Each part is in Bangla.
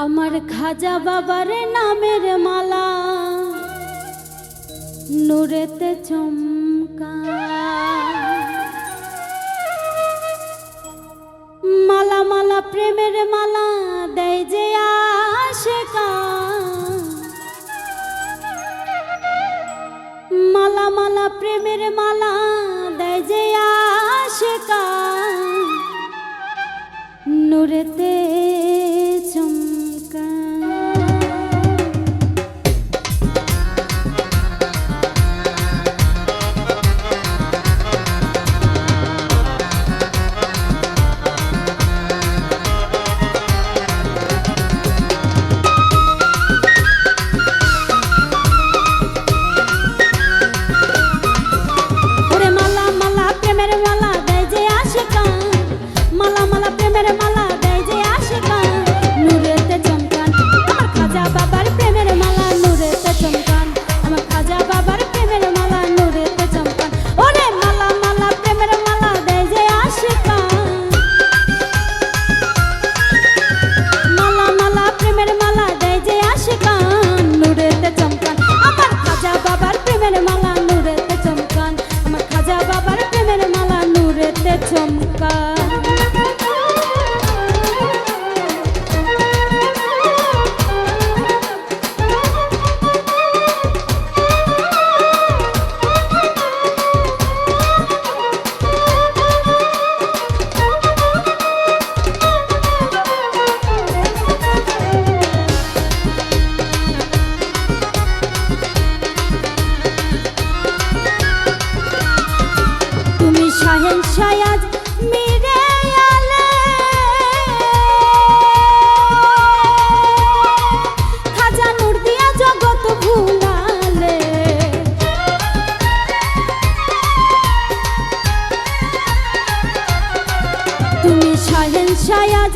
আমার খাজা বাবার নামের মালা, নুরেতে চমকা। মালা মালা, প্রেমের মালা দেয় যে আশেকা মালা মালা, প্রেমের মালা দেয় যে আশেকা নুরেতে some শাহেন শায়াজ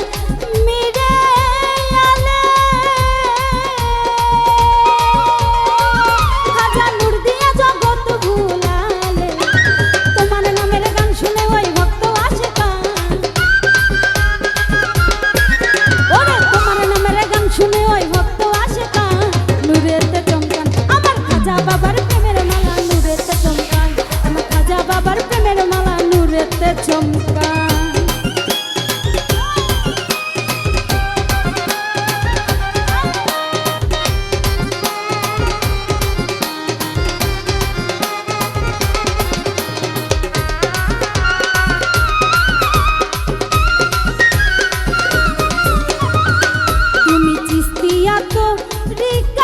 Rick.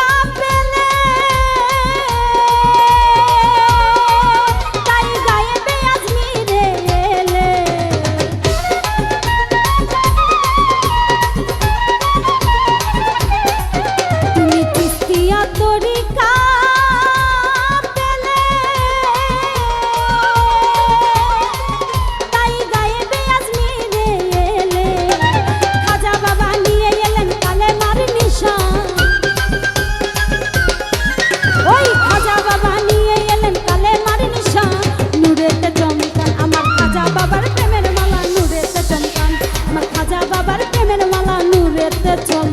tomorrow.